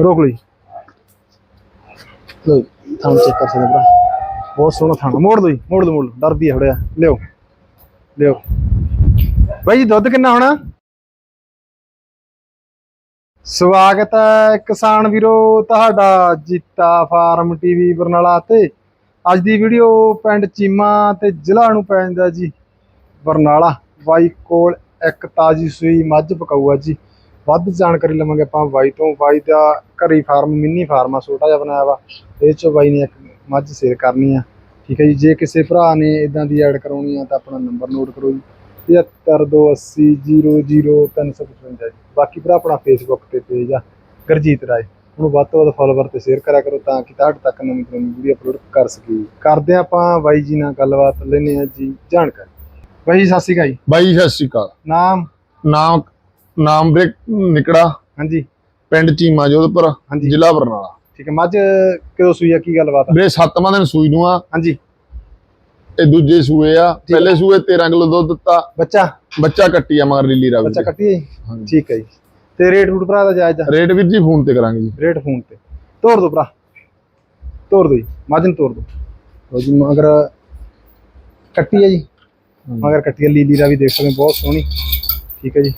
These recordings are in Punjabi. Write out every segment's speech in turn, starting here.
ਰੋਕ ਲਈ। ਲੋ ਥਾਂ ਚੈੱਕ ਕਰ ਸਕਦੇ ਭਰਾ। ਬਹੁਤ ਸੋਹਣਾ ਥਾਂ ਮੋੜ ਦੋ ਜੀ, ਮੋੜ ਦੋ, ਮੋੜ ਡਰਦੀ ਹੈ ਥੋੜਿਆ ਲਿਓ ਲਿਓ ਬਾਈ ਜੀ, ਦੁੱਧ ਕਿੰਨਾ ਹੋਣਾ? ਸਵਾਗਤ ਹੈ ਕਿਸਾਨ ਵੀਰੋ, ਤੁਹਾਡਾ ਜੀਤਾ ਫਾਰਮ ਟੀਵੀ ਬਰਨਾਲਾ ਤੇ। ਅੱਜ ਦੀ ਵੀਡੀਓ ਪਿੰਡ ਚੀਮਾ ਤੇ ਜ਼ਿਲ੍ਹਾ ਨੂੰ ਪੈ ਜਾਂਦਾ ਜੀ। ਬਰਨਾਲਾ, ਬਾਈ ਕੋਲ ਇੱਕ ਤਾਜੀ ਸੂਈ ਮੱਝ ਪਕਾਊ ਜੀ। ਵੱਧ ਜਾਣਕਾਰੀ ਲਵਾਂਗੇ ਆਪਾਂ ਬਾਈ ਤੋਂ ਬਾਈ ਦਾ ਘਰੀ ਫਾਰਮ ਮਿੰਨੀ ਫਾਰਮ ਆ ਛੋਟਾ ਜਿਹਾ ਬਣਾਇਆ ਵਾ। ਇਹ ਚੋਂ ਬਾਈ ਨੇ ਇੱਕ ਮੱਝ ਸੇਲ ਕਰਨੀ ਆ। ਠੀਕ ਹੈ ਜੀ ਜੇ ਕਿਸੇ ਭਰਾ ਨੇ ਇਦਾਂ ਦੀ ਐਡ ਕਰਾਉਣੀ ਆ ਤਾਂ ਆਪਣਾ ਨੰਬਰ ਨੋਟ ਕਰੋ ਜੀ। 7528000355 ਜੀ। ਬਾਕੀ ਭਰਾ ਆਪਣਾ ਫੇਸਬੁੱਕ ਤੇ ਪੇਜ ਆ ਗਰਜੀਤ ਰਾਏ। ਉਹਨੂੰ ਵੱਧ ਤੋਂ ਵੱਧ ਫੋਲੋਵਰ ਤੇ ਸ਼ੇਅਰ ਕਰਿਆ ਕਰੋ ਤਾਂ ਕਿ ਤੁਹਾਡੇ ਤੱਕ ਨਵੀਂ ਤੋਂ ਨਵੀਂ ਵੀਡੀਓ ਅਪਲੋਡ ਕਰ ਸਕੀਏ। ਕਰਦੇ ਆਪਾਂ ਬਾਈ ਜੀ ਨਾਲ ਗੱਲਬਾਤ ਲੈਨੇ ਆ ਜੀ ਜਾਣਕਾਰੀ। ਬਾਈ ਸਤਿ ਸ਼੍ਰੀ ਅਕਾਲ ਜੀ। ਬਾਈ ਸਤਿ ਸ਼੍ਰੀ ਅਕਾਲ। ਨਾਮ? ਨਾਮ ਨਾਮ ਬ੍ਰੇਕ ਨਿਕੜਾ। ਹਾਂਜੀ। ਪਿੰਡ ਚੀਮਾ ਜੋਧਪੁਰ ਹਾਂਜੀ। ਜ਼ਿਲ੍ਹਾ ਬਰਨਾਲਾ। ਠੀਕ ਹੈ ਮੱਝ ਕਦੋਂ ਸੂਈ ਆ ਕੀ ਗੱਲਬਾਤ ਆ? ਵੀਰੇ ਸੱਤਵਾਂ ਦਿਨ ਸੂਈ ਨੂੰ ਆ। ਹਾਂਜੀ। ਇਹ ਦੂਜੇ ਸੂਏ ਆ। ਠੀਕ ਆ। ਪਹਿਲੇ ਸੂਏ 13 ਕਿਲੋ ਦੁੱਧ ਦਿੱਤਾ। ਬੱਚਾ? ਬੱਚਾ ਕੱਟੀ ਆ ਮਗਰ ਲੀਲੀ ਰਾਵੀ ਬੱਚਾ ਦੀ। ਕੱਟੀ ਹੈ ਜੀ? ਹਾਂਜੀ। ਠੀਕ ਹੈ ਜੀ। ਤੇ ਰੇਟ ਰੂਟ ਭਰਾ ਦਾ ਜਾਇਜ਼ ਆ? ਰੇਟ ਵੀਰ ਜੀ ਫੋਨ ਤੇ ਕਰਾਂਗੇ ਜੀ। ਰੇਟ ਫੋਨ ਤੇ। ਤੋਰ ਦੋ ਭਰਾ। ਤੋਰ ਦੋ ਜੀ। ਮੱਝ ਨੂੰ ਤੋਰ ਦੋ। ਲਓ ਜੀ ਮਗਰ ਕੱਟੀ ਹੈ ਜੀ। ਮਗਰ ਕੱਟੀ ਹੈ ਲੀਲੀ ਦਾ ਵੀ ਦੇਖ ਸਕਦੇ ਹੋ, ਬਹੁਤ ਸੋਹਣੀ। ਠੀਕ ਹੈ ਜੀ।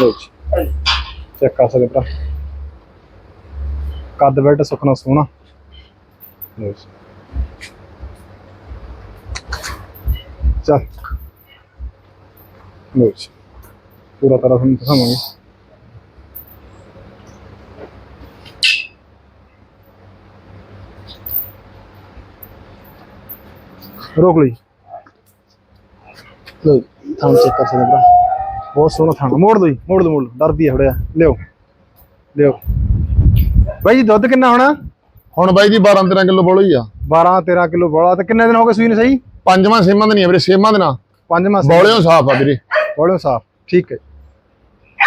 ਲਓ ਜੀ ਚੈੱਕ ਕਰ ਸਕਦੇ ਭਰਾ। ਕੱਦ ਬੈਠ ਸੁਖਣਾ ਸੋਹਣਾ। ਲਓ ਜੀ ਚੱਲ। ਲਓ ਜੀ ਪੂਰਾ ਤਰ੍ਹਾਂ ਤੁਹਾਨੂੰ ਦਿਖਾਵਾਂਗੇ। ਰੋਕ ਲਈ। ਲੋ ਥਾਂ ਚੈੱਕ ਕਰ ਸਕਦੇ ਭਰਾ। ਬਹੁਤ ਸੋਹਣਾ ਥਾਂ ਮੋੜ ਦੋ ਜੀ ਮੋੜ ਦੋ ਮੋੜ ਲਓ, ਡਰਦੀ ਲਿਓ ਲਿਓ ਬਾਈ ਜੀ ਦੁੱਧ ਕਿੰਨਾ ਹੋਣਾ? ਹੁਣ ਬਾਈ ਜੀ 12 13 ਕਿਲੋ ਬੋਲੋ ਹੀ ਆ। 12 13 ਕਿਲੋ ਬੋਲਾ। ਤੇ ਕਿੰਨੇ ਦਿਨ ਹੋ ਗਏ ਸੂਈ ਨੂੰ ਸਹੀ? ਪੰਜਵਾਂ ਛੇਵਾਂ ਦਿਨ ਹੀ ਆ ਵੀਰੇ ਛੇਵਾਂ ਦਿਨਾਂ। ਪੰਜਵਾਂ ਸੀ ਬੋਲਿਓ ਸਾਫ਼ ਆ ਵੀਰੇ। ਬੋਲਿਓ ਸਾਫ਼। ਠੀਕ ਹੈ।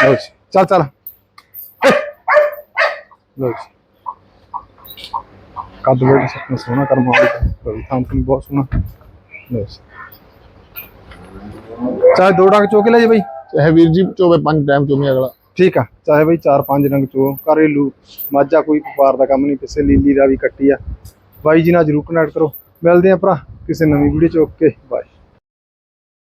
ਲੋ ਜੀ। ਚੱਲ ਚੱਲ। ਲੋ ਜੀ। ਕੱਦ ਵੇੜ ਸਕਣਾ ਸੋਹਣਾ ਕਰਮਾ ਲੋ ਜੀ ਥਾਂ ਬਹੁਤ ਸੋਹਣਾ। ਲੋ ਜੀ। ਚਾਹੇ ਦੋ ਡੰਗ ਚੋਕੇ ਲੈ ਜੀ ਬਾਈ। ਚਾਹੇ ਵੀਰ ਜੀ ਚੋਵੇ ਪੰਜ ਟਾਈਮ ਚੋਮੀ ਅਗਲਾ। ਠੀਕ ਆ, ਚਾਹੇ ਬਈ ਚਾਰ ਪੰਜ ਰੰਗ ਚੋ, ਘਰੇਲੂ, ਮਾਝਾ ਕੋਈ ਵਪਾਰ ਦਾ ਕੰਮ ਨਹੀਂ, ਕਿਸੇ ਲੀਲੀ ਦਾ ਵੀ ਕੱਟੀ ਆ। ਬਾਈ ਜੀ ਨਾਲ ਜਰੂਰ ਕਨੈਕਟ ਕਰੋ। ਮਿਲਦੇ ਆ ਭਰਾ, ਕਿਸੇ ਨਵੀਂ ਵੀਡੀਓ ਚ, ਓਕੇ ਬਾਏ